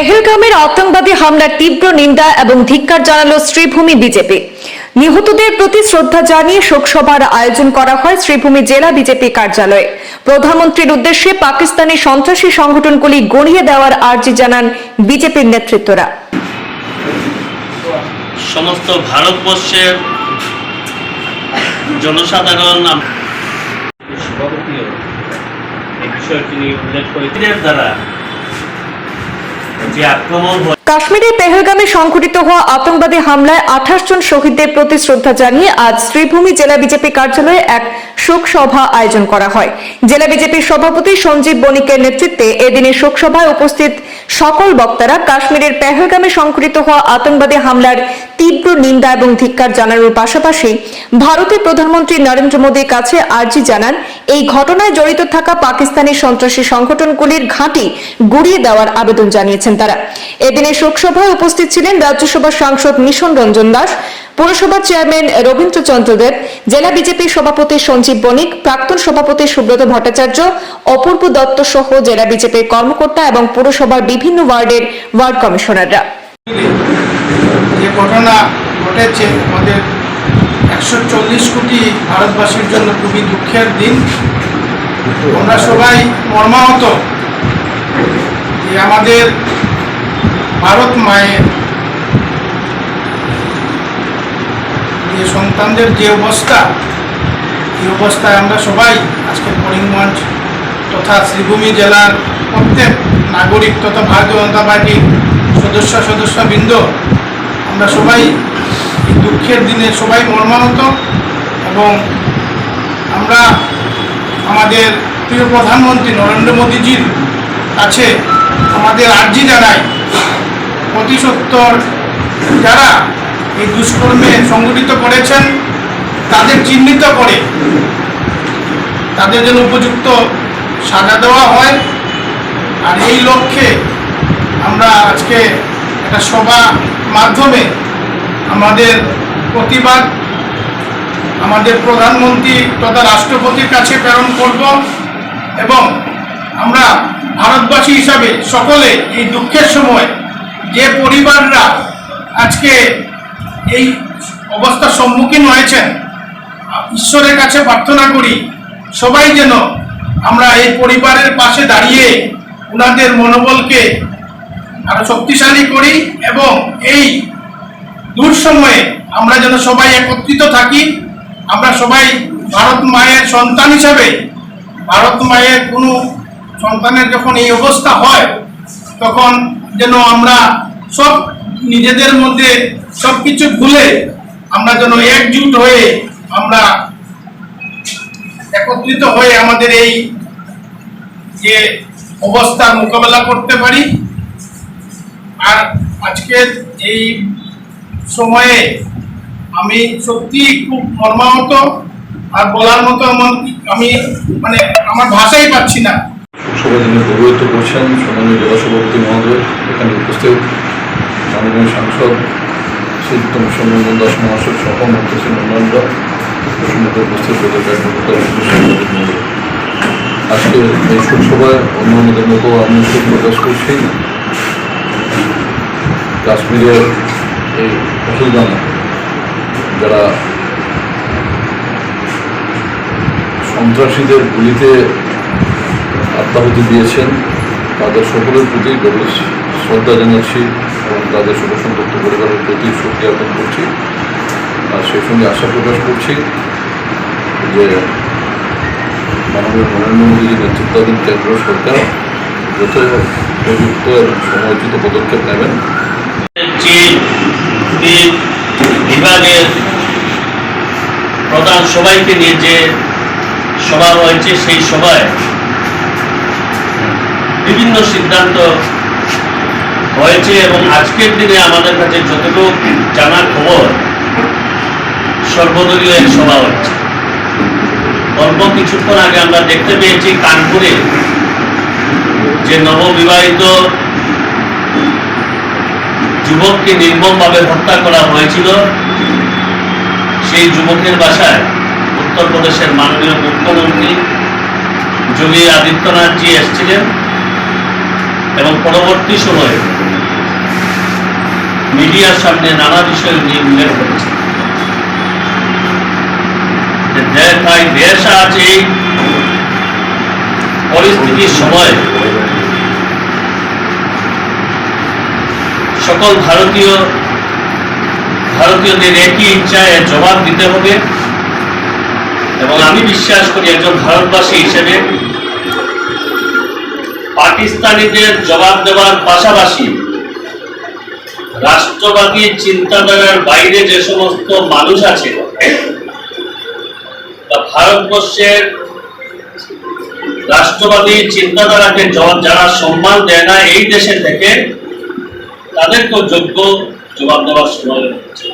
পেহেলগামের আতঙ্কবাদী হামলার তীব্র নিন্দা এবং ধিক্কার জানালো শ্রীভূমি বিজেপি। নিহতদের প্রতি শ্রদ্ধা জানিয়ে শোকসভার আয়োজন করা হয় শ্রীভূমি জেলা বিজেপি কার্যালয়ে। প্রধানমন্ত্রীর উদ্দেশ্যে পাকিস্তানি সন্ত্রাসী সংগঠনগুলি গড়িয়ে দেওয়ার আর্জি জানান বিজেপির নেতৃত্বরা। সমস্ত ভারতবর্ষের জনসাধারণ এই বিষয়টি নিয়ে উল্লেখ দ্বারা কাশ্মীরের পেহেলগামে সংঘটিত হওয়া আতঙ্কবাদী হামলায় আঠাশ জন শহীদদের প্রতি শ্রদ্ধা জানিয়ে আজ শ্রীভূমি জেলা বিজেপি কার্যালয়ে এক শোক সভা আয়োজন করা হয়। জেলা বিজেপির সভাপতি সঞ্জীব বণিকের নেতৃত্বে এদিনের শোকসভায় উপস্থিত সকল বক্তারা কাশ্মীরের পেহেলগামে সংঘটিত হওয়া আতঙ্কবাদী হামলার তীব্র নিন্দা এবং ধিক্কার জানানোর পাশাপাশি ভারতের প্রধানমন্ত্রী নরেন্দ্র মোদীর কাছে আর্জি জানান, এই ঘটনায় জড়িত থাকা পাকিস্তানি সন্ত্রাসী সংগঠনগুলির ঘাঁটি গুড়িয়ে দেওয়ার আবেদন জানিয়েছেন তারা। এদিনের শোকসভায় উপস্থিত ছিলেন রাজ্যসভার সাংসদ মিশন রঞ্জন দাস পুরসভার চেয়ারম্যান রবীন্দ্র চন্দ্র দেব, জেলা বিজেপির সভাপতি সঞ্জীব বণিক, প্রাক্তন সভাপতি সুব্রত ভট্টাচার্য, অপূর্ব দত্ত সহ জেলা বিজেপির কর্মকর্তা এবং পুরসভার বিভিন্ন ওয়ার্ডের ওয়ার্ড কমিশনাররা। ঘটনা ঘটেছে আমাদের একশো চল্লিশ কোটি ভারতবাসীর জন্য খুবই দুঃখের দিন। আমরা সবাই মর্মাহত যে আমাদের ভারত মায়ের যে সন্তানদের যে অবস্থা, এই অবস্থায় আমরা সবাই আজকে করিমগঞ্জ তথা শ্রীভূমি জেলার প্রত্যেক নাগরিক তথা ভারতীয় জনতা পার্টির সদস্য সদস্যবৃন্দ আমরা সবাই দুঃখের দিনে সবাই মর্মাহত এবং আমরা আমাদের প্রিয় প্রধানমন্ত্রী নরেন্দ্র মোদীজির কাছে আমাদের আর্জি জানাই প্রতিসত্তর যারা এই দুষ্কর্মে সংগঠিত করেছেন, তাদের চিহ্নিত করে তাদের জন্য উপযুক্ত সাজা দেওয়া হয়। আর এই লক্ষ্যে আমরা আজকে একটা সভা মাধ্যমে আমাদের প্রতিবাদ, আমাদের প্রধানমন্ত্রী তথা রাষ্ট্রপতির কাছে প্রেরণ করব এবং আমরা ভারতবাসী হিসাবে সকলে এই দুঃখের সময় যে পরিবাররা আজকে এই অবস্থার সম্মুখীন হয়েছেন, ঈশ্বরের কাছে প্রার্থনা করি সবাই যেন আমরা এই পরিবারের পাশে দাঁড়িয়ে ওনাদের মনোবলকে আরও শক্তিশালী করি এবং এই দূর সময়ে আমরা যেন সবাই একত্রিত থাকি, আমরা সবাই ভারত মায়ের সন্তান হিসাবে, ভারত মায়ের কোনো সন্তানের যখন এই অবস্থা হয়, তখন যেন আমরা সব নিজেদের মধ্যে সব কিছু ভুলে আমরা যেন একজুট হয়ে আমরা একত্রিত হয়ে আমাদের এই যে অবস্থার মোকাবেলা করতে পারি। আর আজকের এই সময়ে আমি সত্যি খুব মর্মাহত আর বলার মতো আমার আমি মানে আমার ভাষাই পাচ্ছি না। করছেন মহোদয়, এখানে উপস্থিত মাননীয় সাংসদ শ্রীযুক্ত মুসলমান দাস মহাশয় সহ মন্ত্রী অন্যান্যরা প্রসঙ্গত উপস্থিত আজকে এই শোকসভায় অন্যান্যদের মতো আমি শোক প্রকাশ করছি। কাশ্মীরের এই পহলগামে যারা সন্ত্রাসীদের গুলিতে আত্মাহুতি দিয়েছেন, তাদের সকলের প্রতি গভীর শ্রদ্ধা জানাচ্ছি এবং তাদের শোকসন্তপ্ত পরিবারের প্রতি শোক জ্ঞাপন করছি। আর সেই সঙ্গে আশা প্রকাশ করছি যে মাননীয় নরেন্দ্র মোদীর নেতৃত্বাধীন কেন্দ্র সরকার যত উপযুক্ত এবং সময়োচিত পদক্ষেপ নেবেন। এই বিভাগের প্রধান সবাইকে নিয়ে যে সভা হয়েছে সেই সভায় বিভিন্ন সিদ্ধান্ত হয়েছে এবং আজকের দিনে আমাদের কাছে যতটুকু জানার খবর, সর্বদলীয় এক সভা হচ্ছে। অল্প কিছুক্ষণ আগে আমরা দেখতে পেয়েছি, কানপুরে যে নববিবাহিত যুবককে নির্মমভাবে হত্যা করা হয়েছিল সেই যুবকের বাসায় উত্তরপ্রদেশের মাননীয় মুখ্যমন্ত্রী যোগী আদিত্যনাথজি এসেছিলেন এবং পরবর্তী সময়ে মিডিয়ার সামনে নানা বিষয় নিয়ে উল্লেখ করেছে যে দে- তাই দেশ এই পরিস্থিতির সময় সকল ভারতীয়, ভারতীয়দের একই ইচ্ছায় জবাব দিতে হবে। এবং আমি বিশ্বাস করি একজন ভারতবাসী হিসেবে পাকিস্তানিদের জবাব দেওয়ার পাশাপাশি রাষ্ট্রবাদী চিন্তাধারার বাইরে যে সমস্ত মানুষ আছে ভারতবর্ষের রাষ্ট্রবাদী চিন্তাধারাকে যারা সম্মান দেয় না, এই দেশে থেকে তাদেরকেও যোগ্য জবাব দেওয়ার সময় রয়েছে